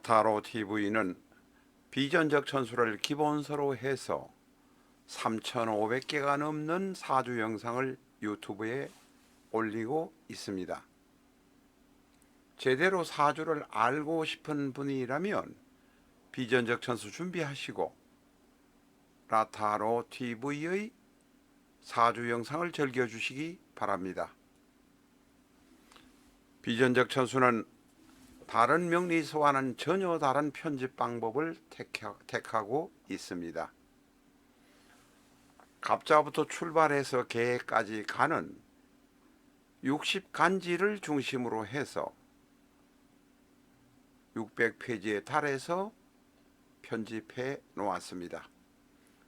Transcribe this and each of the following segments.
라타로 TV는 비전적 천수를 기본서로 해서 3,500개가 넘는 사주 영상을 유튜브에 올리고 있습니다. 제대로 사주를 알고 싶은 분이라면 비전적 천수 준비하시고 라타로 TV의 사주 영상을 즐겨주시기 바랍니다. 비전적 천수는 다른 명리서와는 전혀 다른 편집 방법을 택하- 택하고 있습니다. 갑자부터 출발해서 개까지 가는 60간지를 중심으로 해서 600페이지에 달해서 편집해 놓았습니다.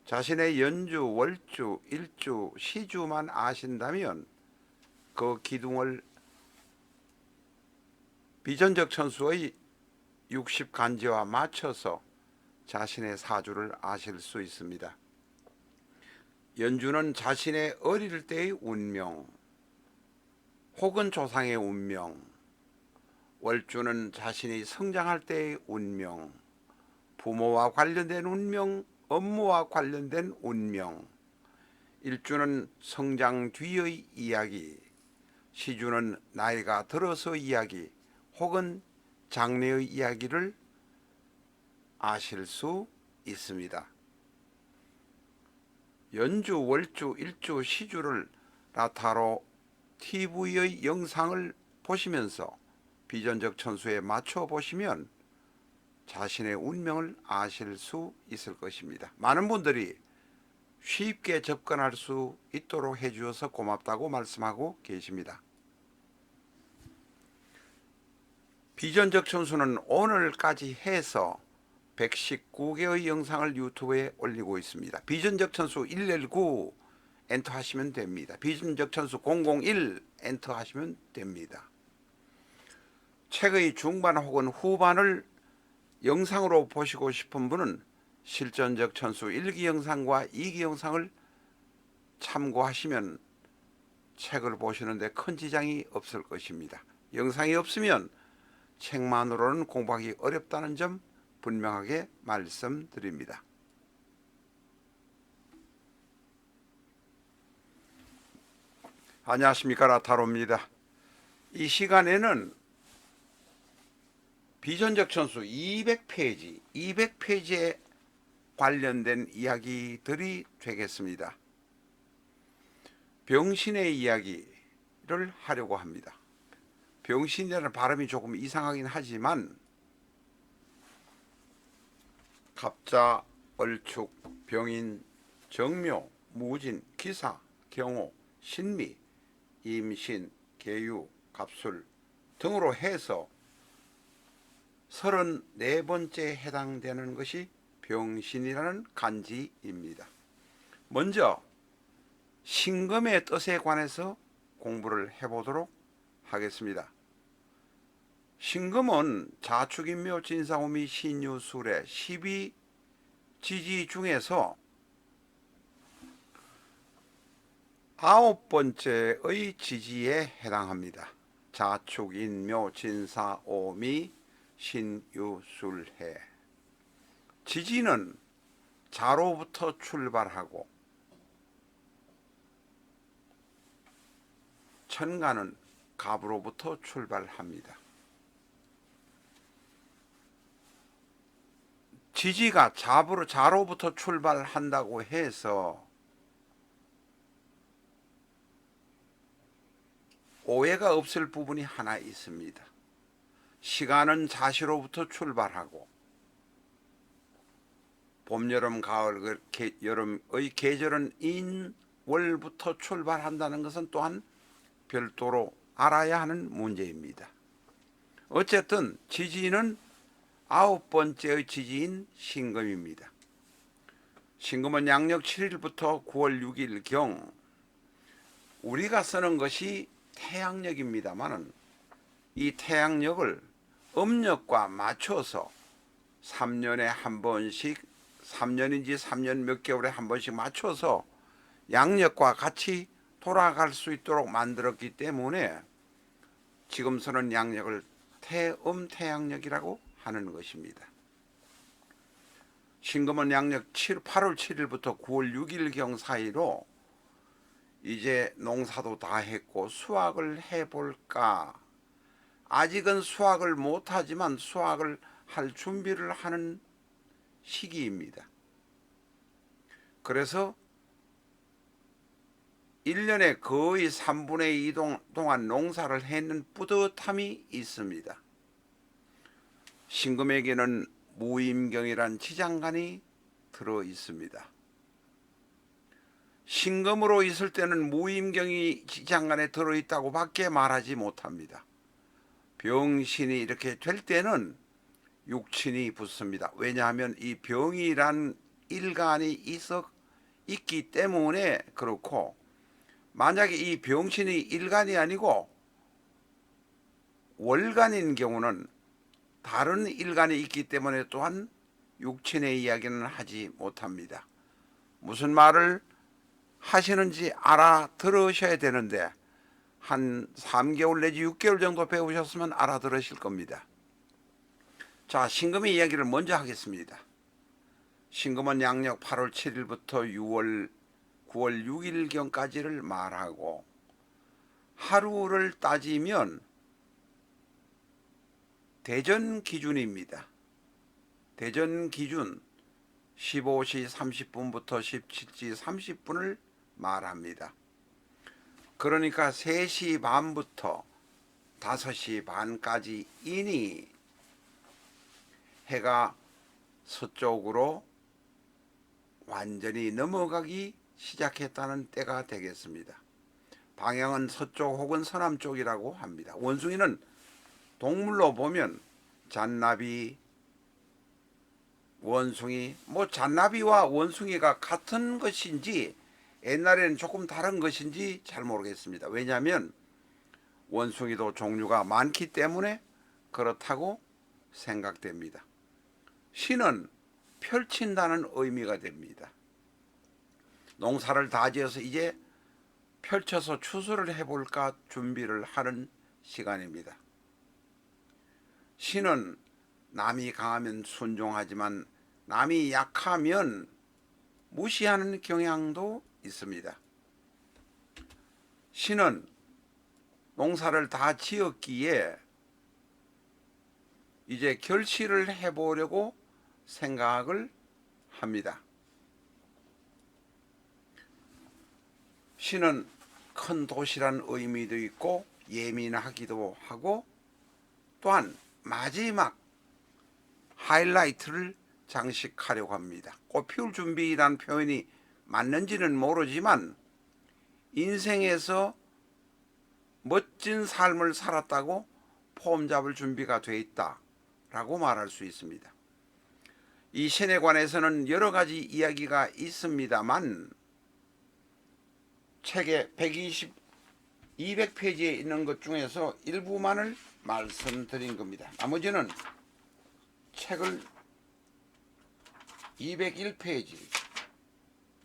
자신의 연주, 월주, 일주, 시주만 아신다면 그 기둥을 비전적 천수의 60간지와 맞춰서 자신의 사주를 아실 수 있습니다. 연주는 자신의 어릴 때의 운명 혹은 조상의 운명 월주는 자신이 성장할 때의 운명 부모와 관련된 운명 업무와 관련된 운명 일주는 성장 뒤의 이야기 시주는 나이가 들어서 이야기 혹은 장래의 이야기를 아실 수 있습니다. 연주, 월주, 일주, 시주를 라타로 TV의 영상을 보시면서 비전적 천수에 맞춰 보시면 자신의 운명을 아실 수 있을 것입니다. 많은 분들이 쉽게 접근할 수 있도록 해주어서 고맙다고 말씀하고 계십니다. 비전적 천수는 오늘까지 해서 119개의 영상을 유튜브에 올리고 있습니다. 비전적 천수 119 엔터 하시면 됩니다. 비전적 천수 001 엔터 하시면 됩니다. 책의 중반 혹은 후반을 영상으로 보시고 싶은 분은 실전적 천수 1기 영상과 2기 영상을 참고하시면 책을 보시는데 큰 지장이 없을 것입니다. 영상이 없으면 책만으로는 공부하기 어렵다는 점 분명하게 말씀드립니다. 안녕하십니까 라타로입니다. 이 시간에는 비전적 천수 200페이지, 200페이지에 관련된 이야기들이 되겠습니다. 병신의 이야기를 하려고 합니다. 병신이라는 발음이 조금 이상하긴 하지만 갑자, 얼축, 병인, 정묘, 무진, 기사, 경호, 신미, 임신, 계유, 갑술 등으로 해서 34번째 해당되는 것이 병신이라는 간지입니다. 먼저 신금의 뜻에 관해서 공부를 해보도록 하겠습니다. 신금은 자축인묘 진사오미 신유술의 12 지지 중에서 아홉 번째의 지지에 해당합니다. 자축인묘 진사오미 신유술해 지지는 자로부터 출발하고 천간은 갑으로부터 출발합니다. 지지가 잡으로 자로부터 출발한다고 해서 오해가 없을 부분이 하나 있습니다. 시간은 자시로부터 출발하고 봄, 여름, 가을, 그 게- 여름의 계절은 인월부터 출발한다는 것은 또한 별도로 알아야 하는 문제입니다. 어쨌든 지지는 아홉 번째의 지지인 신금입니다. 신금은 양력 7일부터 9월 6일 경 우리가 쓰는 것이 태양력입니다만은 이 태양력을 음력과 맞춰서 3년에 한 번씩 3년인지 3년 몇 개월에 한 번씩 맞춰서 양력과 같이 돌아갈 수 있도록 만들었기 때문에 지금 쓰는 양력을 태음 태양력이라고 하는 것입니다. 신금은 양력 7, 8월 7일부터 9월 6일경 사이로 이제 농사도 다 했고 수확을 해볼까 아직은 수확을 못하지만 수확을 할 준비를 하는 시기입니다. 그래서 1년에 거의 3분의 2 동- 동안 농사를 했는 뿌듯함이 있습니다. 신금에게는 무임경이란 지장간이 들어 있습니다. 신금으로 있을 때는 무임경이 지장간에 들어 있다고 밖에 말하지 못합니다. 병신이 이렇게 될 때는 육친이 붙습니다. 왜냐하면 이 병이란 일간이 있어 있기 때문에 그렇고 만약에 이 병신이 일간이 아니고 월간인 경우는 다른 일간이 있기 때문에 또한 육친의 이야기는 하지 못합니다. 무슨 말을 하시는지 알아들으셔야 되는데 한 3개월 내지 6개월 정도 배우셨으면 알아들으실 겁니다. 자, 신금의 이야기를 먼저 하겠습니다. 신금은 양력 8월 7일부터 6월 9월 6일경까지를 말하고 하루를 따지면 대전 기준입니다. 대전 기준 15시 30분부터 17시 30분을 말합니다. 그러니까 3시 반부터 5시 반까지 이니 해가 서쪽으로 완전히 넘어가기 시작했다는 때가 되겠습니다. 방향은 서쪽 혹은 서남 쪽이라고 합니다. 원숭이는 동물로 보면 잔나비, 원숭이, 뭐 잔나비와 원숭이가 같은 것인지 옛날에는 조금 다른 것인지 잘 모르겠습니다. 왜냐하면 원숭이도 종류가 많기 때문에 그렇다고 생각됩니다. 신은 펼친다는 의미가 됩니다. 농사를 다 지어서 이제 펼쳐서 추수를 해볼까 준비를 하는 시간입니다. 신은 남이 강하면 순종하지만 남이 약하면 무시하는 경향도 있습니다. 신은 농사를 다 지었기에 이제 결실을 해보려고 생각을 합니다. 신은 큰 도시란 의미도 있고 예민하기도 하고 또한 마지막 하이라이트를 장식하려고 합니다. 꽃 피울 준비란 표현이 맞는지는 모르지만 인생에서 멋진 삶을 살았다고 폼 잡을 준비가 돼 있다 라고 말할 수 있습니다. 이 신에 관해서는 여러 가지 이야기가 있습니다만 120, 200페이지에 있는 것 중에서 일부만을 말씀드린 겁니다. 나머지는 책을 201페이지,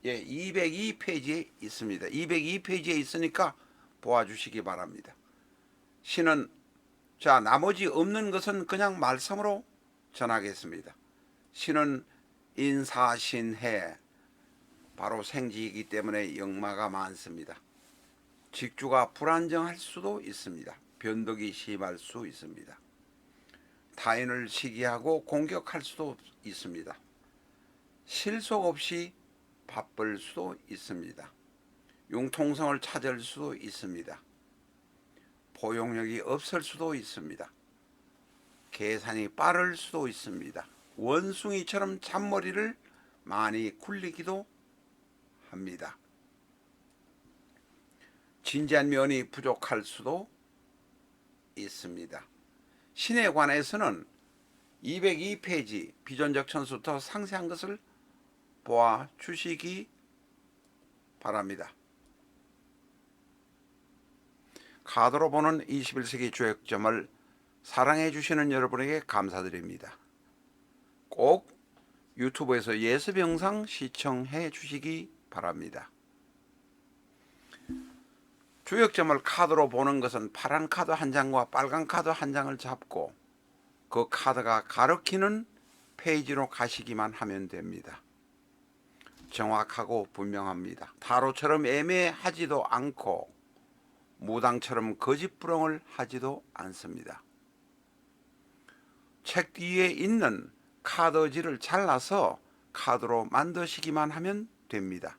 예, 202페이지에 있습니다. 202페이지에 있으니까 보아주시기 바랍니다. 신은 자 나머지 없는 것은 그냥 말씀으로 전하겠습니다. 신은 인사신해 바로 생지이기 때문에 역마가 많습니다. 직주가 불안정할 수도 있습니다. 변덕이 심할 수 있습니다. 타인을 시기하고 공격할 수도 있습니다. 실속 없이 바쁠 수도 있습니다. 융통성을 찾을 수도 있습니다. 포용력이 없을 수도 있습니다. 계산이 빠를 수도 있습니다. 원숭이처럼 잔머리를 많이 굴리기도 합니다. 진지한 면이 부족할 수도 있습니다. 신에 관해서는 202페이지 비전적 천수 더 상세한 것을 보아 주시기 바랍니다. 카드로 보는 21세기 주역점을 사랑해 주시는 여러분에게 감사드립니다. 꼭 유튜브에서 예습 영상 시청해 주시기 바랍니다. 주역점을 카드로 보는 것은 파란 카드 한 장과 빨간 카드 한 장을 잡고 그 카드가 가리키는 페이지로 가시기만 하면 됩니다. 정확하고 분명합니다. 타로처럼 애매하지도 않고 무당처럼 거짓부렁을 하지도 않습니다. 책 뒤에 있는 카드지를 잘라서 카드로 만드시기만 하면 됩니다.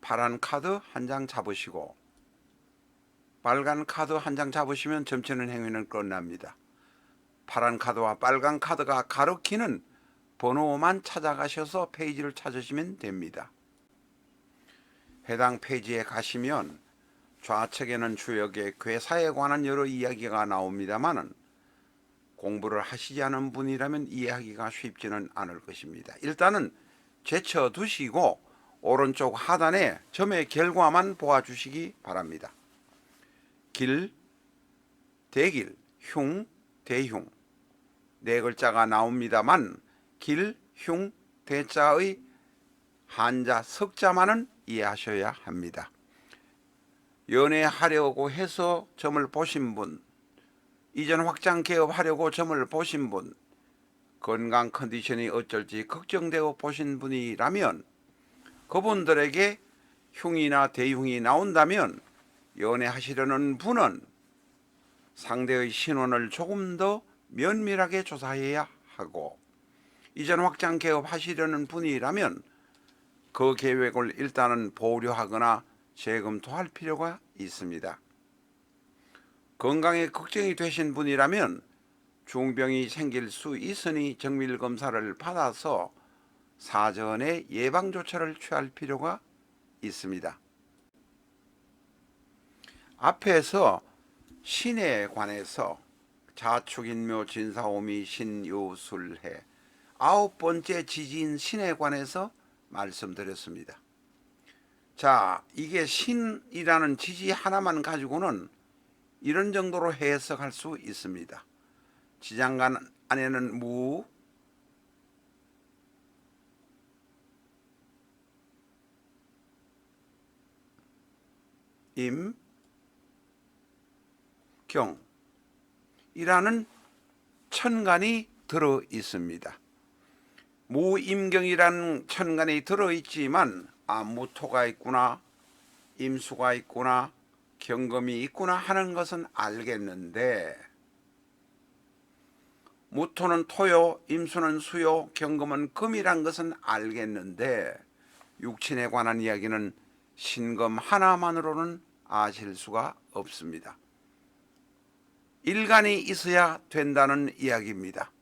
파란 카드 한 장 잡으시고 빨간 카드 한 장 잡으시면 점치는 행위는 끝납니다. 파란 카드와 빨간 카드가 가리키는 번호만 찾아가셔서 페이지를 찾으시면 됩니다. 해당 페이지에 가시면 좌측에는 주역의 괴사에 관한 여러 이야기가 나옵니다만은 공부를 하시지 않은 분이라면 이해하기가 쉽지는 않을 것입니다. 일단은 제쳐 두시고 오른쪽 하단에 점의 결과만 보아주시기 바랍니다. 길, 대길, 흉, 대흉 네 글자가 나옵니다만 길, 흉, 대자의 한자, 석자만은 이해하셔야 합니다. 연애하려고 해서 점을 보신 분, 이전 확장 개업하려고 점을 보신 분, 건강 컨디션이 어쩔지 걱정되고 보신 분이라면 그분들에게 흉이나 대흉이 나온다면 연애하시려는 분은 상대의 신원을 조금 더 면밀하게 조사해야 하고 이전 확장 개업하시려는 분이라면 그 계획을 일단은 보류하거나 재검토할 필요가 있습니다. 건강에 걱정이 되신 분이라면 중병이 생길 수 있으니 정밀 검사를 받아서 사전에 예방 조처를 취할 필요가 있습니다. 앞에서 신에 관해서 자축인묘 진사오미 신요술해 아홉 번째 지지인 신에 관해서 말씀드렸습니다. 자, 이게 신이라는 지지 하나만 가지고는 이런 정도로 해석할 수 있습니다. 지장간 안에는 무, 임, 경 이라는 천간이 들어 있습니다. 무임경이라는 천간이 들어 있지만 아 무토가 있구나 임수가 있구나 경금이 있구나 하는 것은 알겠는데 무토는 토요 임수는 수요 경금은 금이란 것은 알겠는데 육친에 관한 이야기는 신금 하나만으로는 아실 수가 없습니다. 일간이 있어야 된다는 이야기입니다.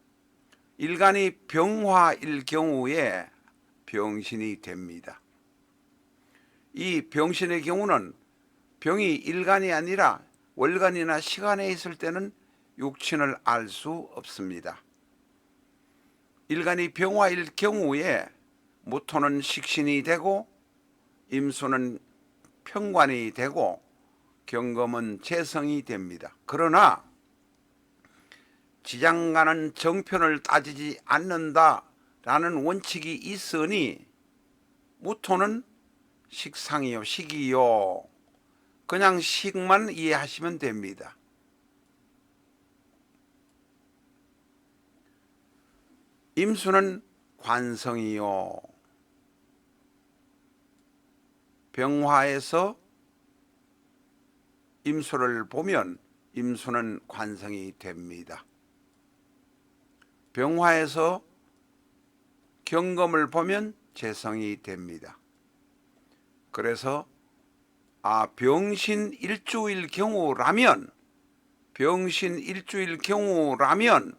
일간이 병화일 경우에 병신이 됩니다. 이 병신의 경우는 병이 일간이 아니라 월간이나 시간에 있을 때는 육친을 알 수 없습니다. 일간이 병화일 경우에 무토는 식신이 되고 임수는 평관이 되고 경금은 재성이 됩니다. 그러나 지장간은 정편을 따지지 않는다라는 원칙이 있으니 무토는 식상이요 식이요 그냥 식만 이해하시면 됩니다. 임수는 관성이요 병화에서 임수를 보면 임수는 관성이 됩니다. 병화에서 경금을 보면 재성이 됩니다. 그래서 아 병신 일주일 경우라면 병신 일주일 경우라면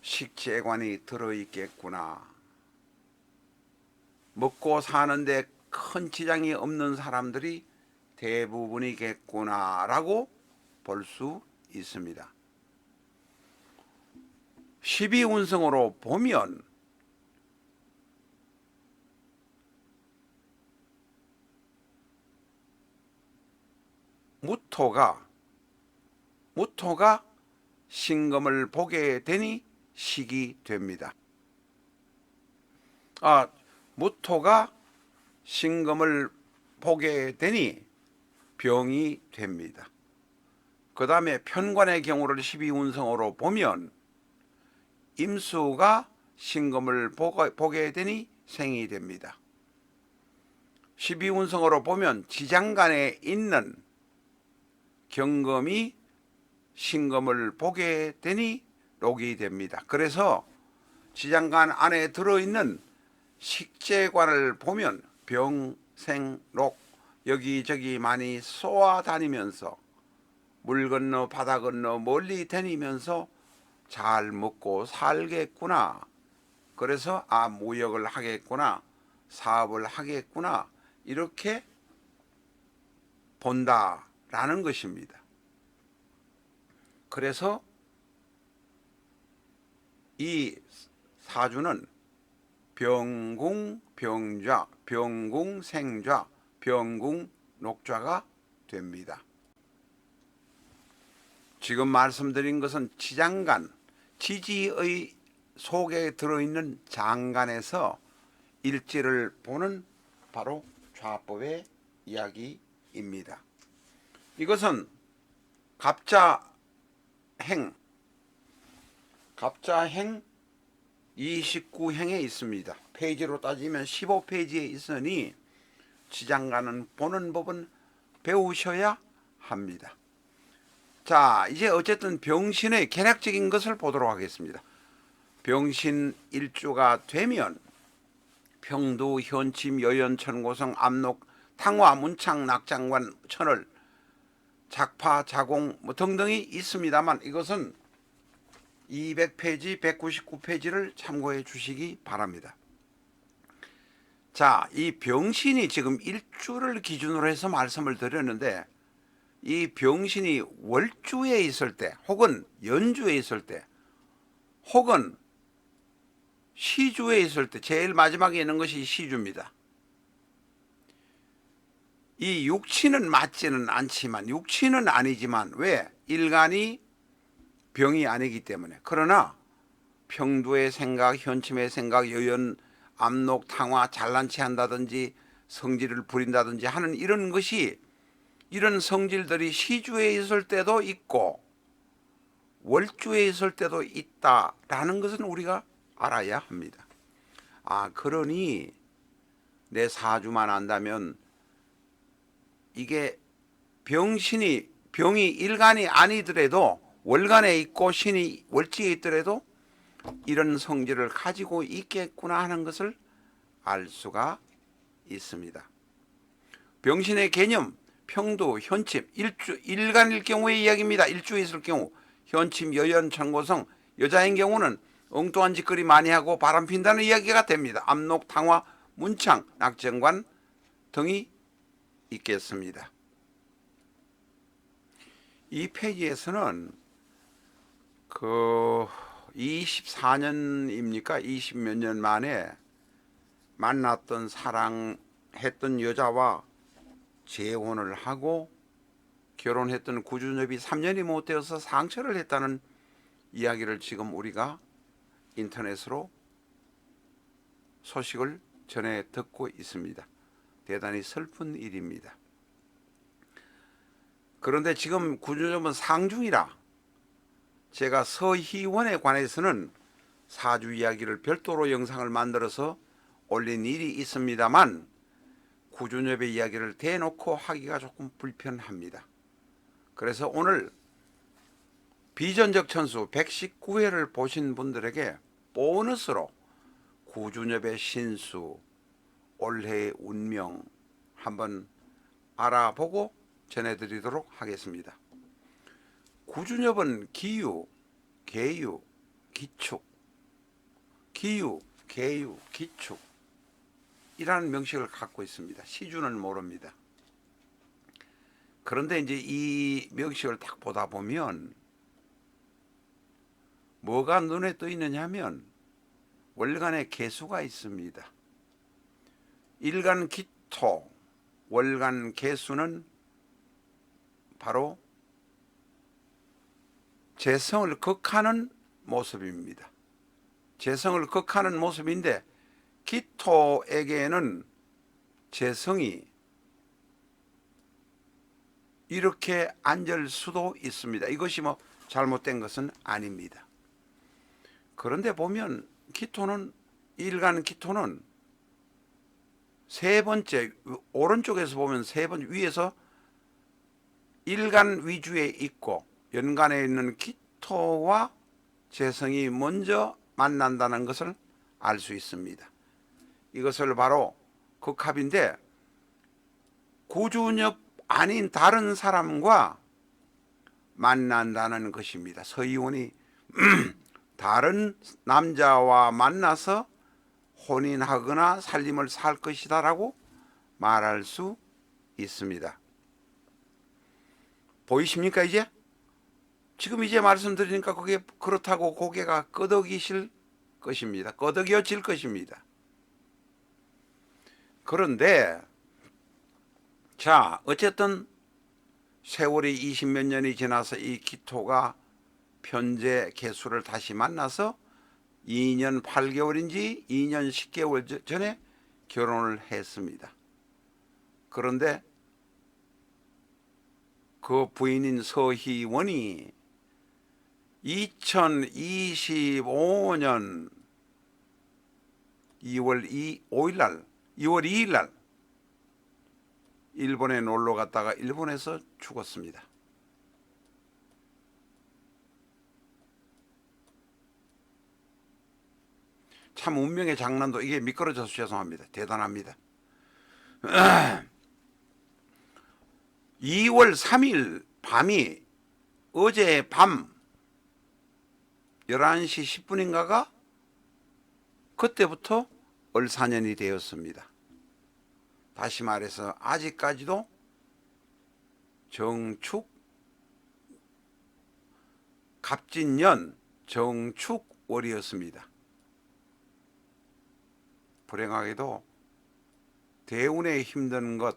식재관이 들어 있겠구나. 먹고 사는데 큰 지장이 없는 사람들이 대부분이겠구나라고 볼 수 있습니다. 12운성으로 보면 무토가 무토가 신금을 보게 되니 식이 됩니다. 아, 무토가 신금을 보게 되니 병이 됩니다. 그 다음에 편관의 경우를 12운성으로 보면 임수가 신금을 보게 되니 생이 됩니다. 12운성으로 보면 지장간에 있는 경금이 신금을 보게 되니 녹이 됩니다. 그래서 지장간 안에 들어있는 식재관을 보면 병생록 여기저기 많이 쏘아 다니면서 물 건너 바다 건너 멀리 다니면서 잘 먹고 살겠구나. 그래서 아 무역을 하겠구나. 사업을 하겠구나. 이렇게 본다라는 것입니다. 그래서 이 사주는 병궁 병좌, 병궁 생좌, 병궁 녹좌가 됩니다. 지금 말씀드린 것은 지장간, 지지의 속에 들어있는 장간에서 일지를 보는 바로 좌법의 이야기입니다. 이것은 갑자행, 갑자행 29행에 있습니다. 페이지로 따지면 15페이지에 있으니 지장간은 보는 법은 배우셔야 합니다. 자, 이제 어쨌든 병신의 개략적인 것을 보도록 하겠습니다. 병신 일주가 되면 평도, 현침, 여연, 천고성, 압록, 탕화, 문창, 낙장관, 천을, 작파, 자공 뭐 등등이 있습니다만 이것은 200페이지, 199페이지를 참고해 주시기 바랍니다. 자, 이 병신이 지금 일주를 기준으로 해서 말씀을 드렸는데 이 병신이 월주에 있을 때 혹은 연주에 있을 때 혹은 시주에 있을 때 제일 마지막에 있는 것이 시주입니다. 이 육치는 맞지는 않지만 육치는 아니지만 왜 일간이 병이 아니기 때문에 그러나 평두의 생각, 현침의 생각, 여연, 압록, 탕화, 잘난 체 한다든지 성질을 부린다든지 하는 이런 것이 이런 성질들이 시주에 있을 때도 있고 월주에 있을 때도 있다라는 것은 우리가 알아야 합니다. 아 그러니 내 사주만 안다면 이게 병신이 병이 일간이 아니더라도 월간에 있고 신이 월지에 있더라도 이런 성질을 가지고 있겠구나 하는 것을 알 수가 있습니다. 병신의 개념 평도, 현침, 일주, 일간일 경우의 이야기입니다. 일주에 있을 경우 현침, 여연, 천고성 여자인 경우는 엉뚱한 짓거리 많이 하고 바람 핀다는 이야기가 됩니다. 압록, 탕화, 문창, 낙정관 등이 있겠습니다. 이 페이지에서는 그 24년입니까? 20몇 년 만에 만났던 사랑했던 여자와 재혼을 하고 결혼했던 구준엽이 3년이 못 되어서 상처를 했다는 이야기를 지금 우리가 인터넷으로 소식을 전해 듣고 있습니다. 대단히 슬픈 일입니다. 그런데 지금 구준엽은 상중이라 제가 서희원에 관해서는 사주 이야기를 별도로 영상을 만들어서 올린 일이 있습니다만 구준엽의 이야기를 대놓고 하기가 조금 불편합니다. 그래서 오늘 비전적 천수 119회를 보신 분들에게 보너스로 구준엽의 신수 올해의 운명 한번 알아보고 전해드리도록 하겠습니다. 구준엽은 기유, 계유, 기축, 기유, 계유, 기축 이라는 명식을 갖고 있습니다. 시주는 모릅니다. 그런데 이제 이 명식을 딱 보다 보면 뭐가 눈에 떠 있느냐 하면 월간의 개수가 있습니다. 일간 기토, 월간 개수는 바로 재성을 극하는 모습입니다. 재성을 극하는 모습인데 기토에게는 재성이 이렇게 앉을 수도 있습니다. 이것이 뭐 잘못된 것은 아닙니다. 그런데 보면 기토는 일간 기토는 세 번째 오른쪽에서 보면 세 번째 위에서 일간 위주에 있고 연간에 있는 기토와 재성이 먼저 만난다는 것을 알 수 있습니다. 이것을 바로 극합인데 구준엽 아닌 다른 사람과 만난다는 것입니다. 서이원이 다른 남자와 만나서 혼인하거나 살림을 살 것이다라고 말할 수 있습니다. 보이십니까 이제? 지금 이제 말씀드리니까 그게 그렇다고 고개가 끄덕이실 것입니다. 끄덕여질 것입니다. 그런데 자 어쨌든 세월이 20몇 년이 지나서 이 기토가 편제 개수를 다시 만나서 2년 8개월인지 2년 10개월 전에 결혼을 했습니다. 그런데 그 부인인 서희원이 2025년 2월 2, 5일 날 2월 2일 날 일본에 놀러 갔다가 일본에서 죽었습니다. 참 운명의 장난도 이게 미끄러져서 죄송합니다. 대단합니다. 2월 3일 밤이 어제 밤 11시 10분인가가 그때부터 을사년이 되었습니다. 다시 말해서 아직까지도 정축 갑진년 정축월이었습니다. 불행하게도 대운에 힘든 것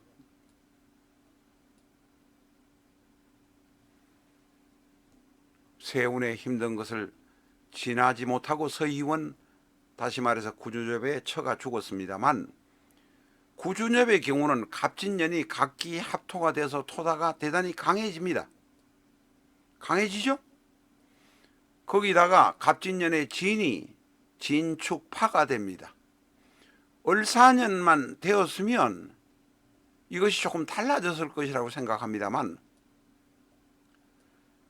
세운에 힘든 것을 지나지 못하고 서희원 다시 말해서 구주접의 처가 죽었습니다만 구주접의 경우는 갑진년이 각기 합토가 돼서 토다가 대단히 강해집니다. 강해지죠? 거기다가 갑진년의 진이 진축파가 됩니다. 을사년만 되었으면 이것이 조금 달라졌을 것이라고 생각합니다만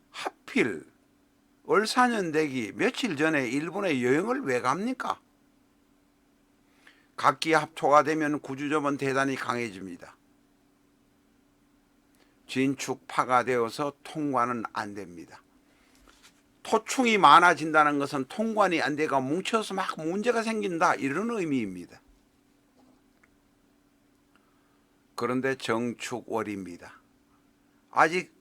하필 을사년 되기 며칠 전에 일본에 여행을 왜 갑니까? 각기 합토가 되면 구주점은 대단히 강해집니다. 진축파가 되어서 통관은 안 됩니다. 토충이 많아진다는 것은 통관이 안 돼가 뭉쳐서 막 문제가 생긴다 이런 의미입니다. 그런데 정축월입니다. 아직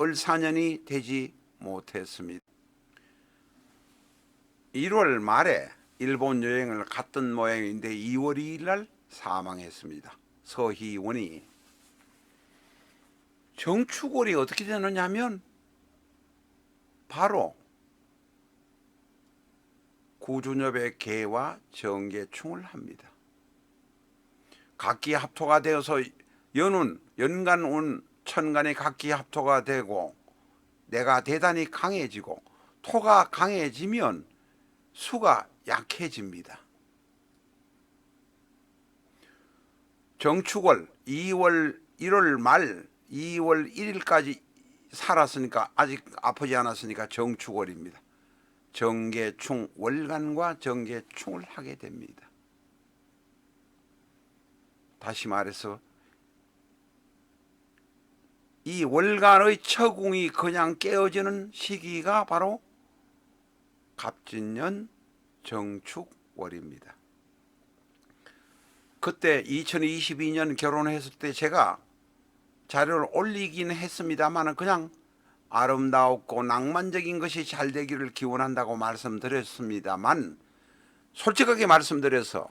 을사년이 되지 못했습니다. 1월 말에 일본 여행을 갔던 모양인데 2월 2일 날 사망했습니다. 서희원이 정축월이 어떻게 되느냐면 바로 구준엽의 개와 정계충을 합니다. 각기 합토가 되어서 연운, 연간 운, 천간이 각기 합토가 되고 내가 대단히 강해지고 토가 강해지면 수가 약해집니다. 정축월 2월 1월 말 2월 1일까지 살았으니까 아직 아프지 않았으니까 정축월입니다. 정계충 월간과 정계충을 하게 됩니다. 다시 말해서 이 월간의 처궁이 그냥 깨어지는 시기가 바로 갑진년 정축월입니다. 그때 2022년 결혼했을 때 제가 자료를 올리긴 했습니다만 그냥 아름다웠고 낭만적인 것이 잘 되기를 기원한다고 말씀드렸습니다만 솔직하게 말씀드려서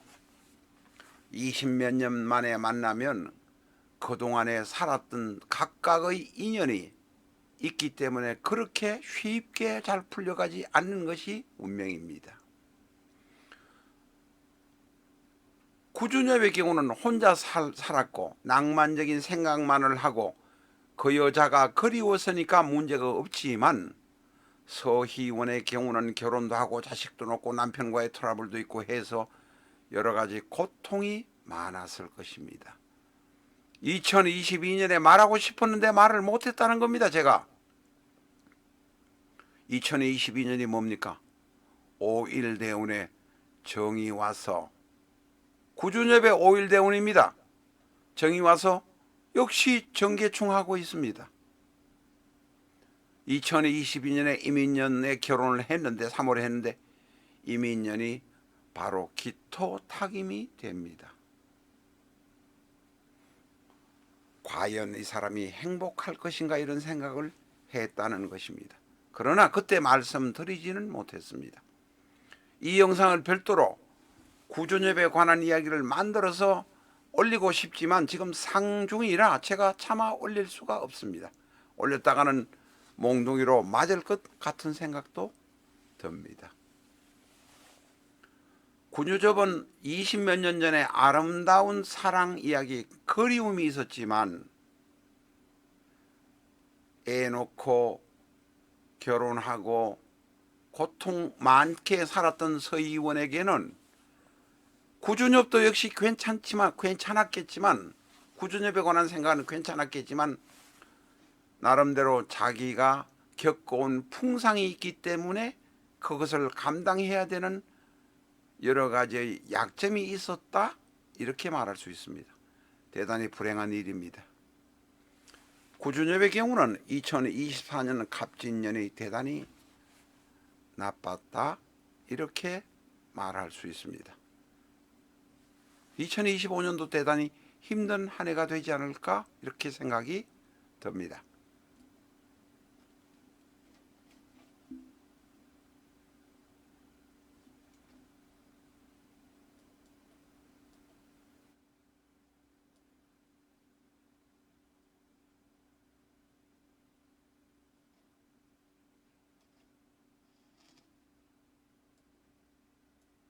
20몇 년 만에 만나면 그동안에 살았던 각각의 인연이 있기 때문에 그렇게 쉽게 잘 풀려가지 않는 것이 운명입니다. 구준엽의 경우는 혼자 살, 살았고 낭만적인 생각만을 하고 그 여자가 그리웠으니까 문제가 없지만 서희원의 경우는 결혼도 하고 자식도 낳고 남편과의 트러블도 있고 해서 여러 가지 고통이 많았을 것입니다. 2022년에 말하고 싶었는데 말을 못했다는 겁니다. 제가 2022년이 뭡니까? 5일 대운에 정이 와서 구준엽의 5일 대운입니다. 정이 와서 역시 정계충하고 있습니다. 2022년에 이민년에 결혼을 했는데 3월에 했는데 이민년이 바로 기토탁임이 됩니다. 과연 이 사람이 행복할 것인가 이런 생각을 했다는 것입니다. 그러나 그때 말씀드리지는 못했습니다. 이 영상을 별도로 구조nhập에 관한 이야기를 만들어서 올리고 싶지만 지금 상중이라 제가 차마 올릴 수가 없습니다. 올렸다가는 몽둥이로 맞을 것 같은 생각도 듭니다. 구조접은 20몇 년 전에 아름다운 사랑 이야기 그리움이 있었지만 애 놓고 결혼하고 고통 많게 살았던 서희원에게는 구준엽도 역시 괜찮지만 괜찮았겠지만 구준엽에 관한 생각은 괜찮았겠지만 나름대로 자기가 겪어온 풍상이 있기 때문에 그것을 감당해야 되는 여러 가지의 약점이 있었다 이렇게 말할 수 있습니다. 대단히 불행한 일입니다. 구준엽의 경우는 2024년 갑진년이 대단히 나빴다 이렇게 말할 수 있습니다. 2025년도 대단히 힘든 한 해가 되지 않을까 이렇게 생각이 듭니다.